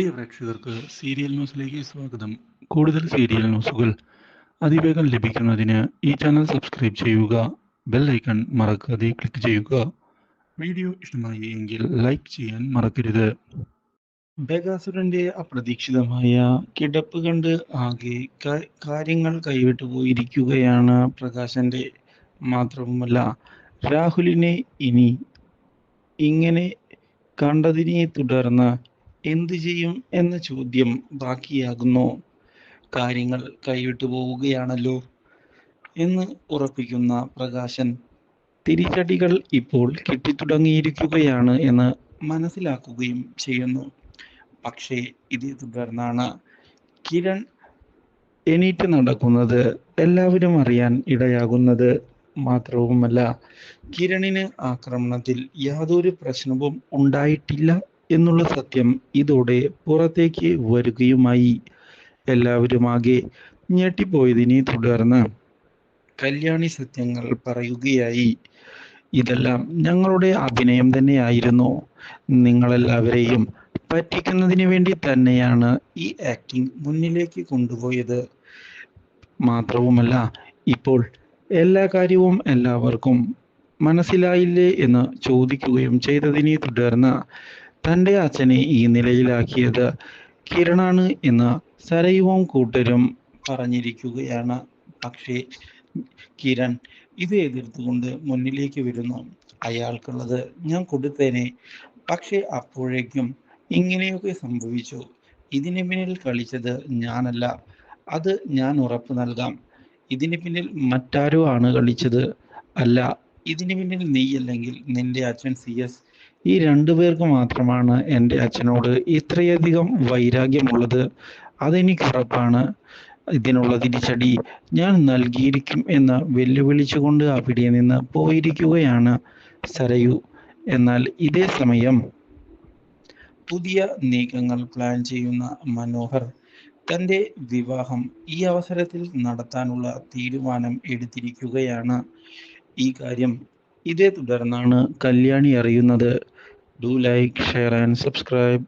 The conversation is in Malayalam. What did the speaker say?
പ്രിയ പ്രേക്ഷകർക്ക് സീരിയൽ ന്യൂസിലേക്ക് സ്വാഗതം. കൂടുതൽ സീരിയൽ ന്യൂസുകൾ അതിവേഗം ലഭിക്കുന്നതിന് ഈ ചാനൽ സബ്സ്ക്രൈബ് ചെയ്യുക ബെൽ ഐക്കൺ മറക്കാതെ ക്ലിക്ക് ചെയ്യുക. വീഡിയോ ഇഷ്ടമായി എങ്കിൽ ലൈക്ക് ചെയ്യാൻ മറക്കരുത്. ബഗാസുരന്റെ അപ്രതീക്ഷിതമായ കിടപ്പ് കണ്ട് ആകെ കാര്യങ്ങൾ കൈവിട്ടു പോയിരിക്കുകയാണ് പ്രകാശന്റെ മാത്രവുമല്ല. രാഹുലിനെ ഇനി ഇങ്ങനെ കണ്ടതിനെ തുടർന്ന് എന്തു ചെയ്യും എന്ന ചോദ്യം ബാക്കിയാകുന്നു. കാര്യങ്ങൾ കൈവിട്ടു പോവുകയാണല്ലോ എന്ന് ഉറപ്പിക്കുന്ന പ്രകാശൻ. തിരിച്ചടികൾ ഇപ്പോൾ കിട്ടിത്തുടങ്ങിയിരിക്കുകയാണ് എന്ന് മനസ്സിലാക്കുകയും ചെയ്യുന്നു. പക്ഷേ ഇതേ തുടർന്നാണ്. കിരൺ എണീറ്റ് നടക്കുന്നത് എല്ലാവരും അറിയാൻ ഇടയാകുന്നത് മാത്രവുമല്ല കിരണിന് ആക്രമണത്തിൽ യാതൊരു പ്രശ്നവും ഉണ്ടായിട്ടില്ല എന്നുള്ള സത്യം ഇതോടെ പുറത്തേക്ക് വരികയുമായി. എല്ലാവരുമാകെ ഞെട്ടിപ്പോയതിനെ തുടർന്ന് കല്യാണി സത്യങ്ങൾ പറയുകയായി. ഇതെല്ലാം ഞങ്ങളുടെ അഭിനയം തന്നെയായിരുന്നു. നിങ്ങളെല്ലാവരെയും പറ്റിക്കുന്നതിന് വേണ്ടി തന്നെയാണ് ഈ ആക്ടിംഗ് മുന്നിലേക്ക് കൊണ്ടുപോയത്. മാത്രവുമല്ല ഇപ്പോൾ എല്ലാ കാര്യവും എല്ലാവർക്കും മനസ്സിലായില്ലേ എന്ന് ചോദിക്കുകയും ചെയ്തതിനെ തുടർന്ന് തന്റെ അച്ഛനെ ഈ നിലയിലാക്കിയത് കിരണാണ് എന്ന് സരയുവും കൂട്ടരും പറഞ്ഞിരിക്കുകയാണ്. പക്ഷേ കിരൺ ഇത് എതിർത്തുകൊണ്ട് മുന്നിലേക്ക് വരുന്നു. അയാൾക്കുള്ളത് ഞാൻ കൊടുത്തേനെ. പക്ഷേ അപ്പോഴേക്കും ഇങ്ങനെയൊക്കെ സംഭവിച്ചു. ഇതിന് പിന്നിൽ കളിച്ചത് ഞാനല്ല. അത് ഞാൻ ഉറപ്പ് നൽകാം. ഇതിന് പിന്നിൽ മറ്റാരോ ആണ് കളിച്ചത് അല്ല. ഇതിന് പിന്നിൽ നീയല്ലെങ്കിൽ നിന്റെ അച്ഛൻ സി എസ് ഈ രണ്ടു പേർക്ക് മാത്രമാണ് എന്റെ അച്ഛനോട് ഇത്രയധികം വൈരാഗ്യമുള്ളത്. അതെനിക്ക് ഉറപ്പാണ് ഇതിനുള്ള തിരിച്ചടി ഞാൻ നൽകിയിരിക്കും എന്ന് വെല്ലുവിളിച്ചുകൊണ്ട് അവിടെ നിന്ന് പോയിരിക്കുകയാണ് സരയു. എന്നാൽ ഇതേ സമയം പുതിയ നീക്കങ്ങൾ പ്ലാൻ ചെയ്യുന്ന മനോഹർ തന്റെ വിവാഹം ഈ അവസരത്തിൽ നടത്താനുള്ള തീരുമാനം എടുത്തിരിക്കുകയാണ്. ഈ കാര്യം ഇതേ തുടർന്നാണ് കല്യാണി അറിയുന്നത്. Do like share and subscribe